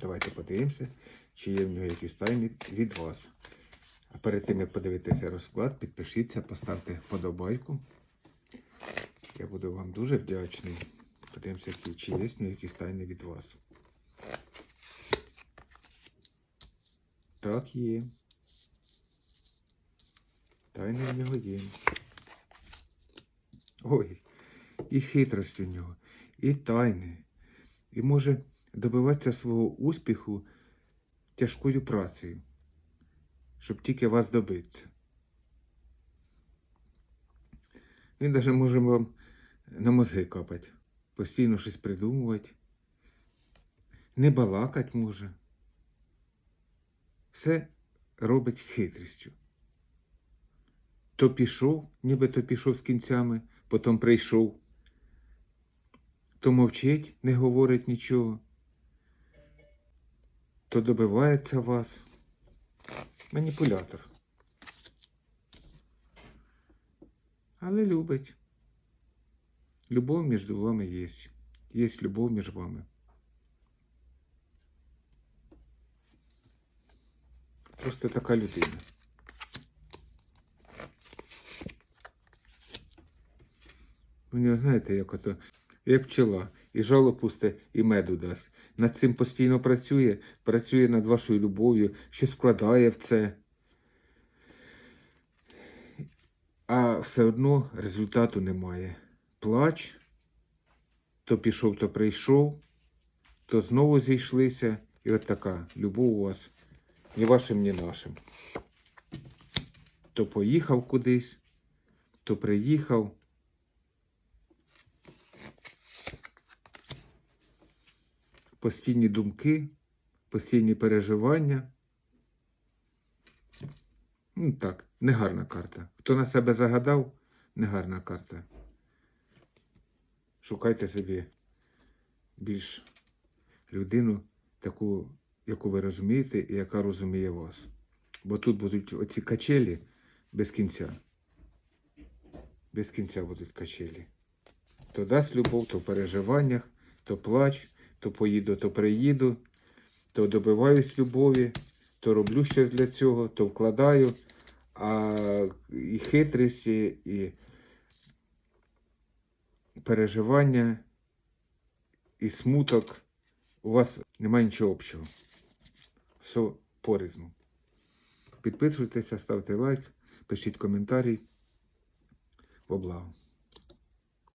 Давайте подивимося, чи є в нього якісь тайни від вас. А перед тим, як подивитися розклад, підпишіться, поставте вподобайку. Я буду вам дуже вдячний. Подивимося, чи є в нього якісь тайни від вас. Так, є. Тайни в нього є. Ой, і хитрость у нього, і тайни, і може добиватися свого успіху тяжкою працею, щоб тільки вас добитися. Він навіть може вам на мозги капати, постійно щось придумувати, не балакать може. Все робить хитрістю. То пішов, нібито пішов з кінцями, потім прийшов, то мовчить, не говорить нічого, то добивається вас. Маніпулятор. Але любить. Любов між вами є. Є любов між вами. Просто така людина. У нього, знаєте, як ото, як пчела, і жало пусте, і меду дасть. Над цим постійно працює, працює над вашою любов'ю, щось вкладає в це. А все одно результату немає. Плач, то пішов, то прийшов, то знову зійшлися. І от така любов у вас ні вашим, ні нашим. То поїхав кудись, то приїхав. Постійні думки, постійні переживання. Ну так, негарна карта. Хто на себе загадав, негарна карта. Шукайте собі більш людину, таку, яку ви розумієте, і яка розуміє вас. Бо тут будуть оці качелі без кінця. Без кінця будуть качелі. То дасть любов, то в переживаннях, то плач, то поїду, то приїду, то добиваюсь любові, то роблю щось для цього, то вкладаю. А і хитрість, і, переживання, і смуток у вас немає нічого общого. Все порізно. Підписуйтеся, ставте лайк, пишіть коментарі. Во благо.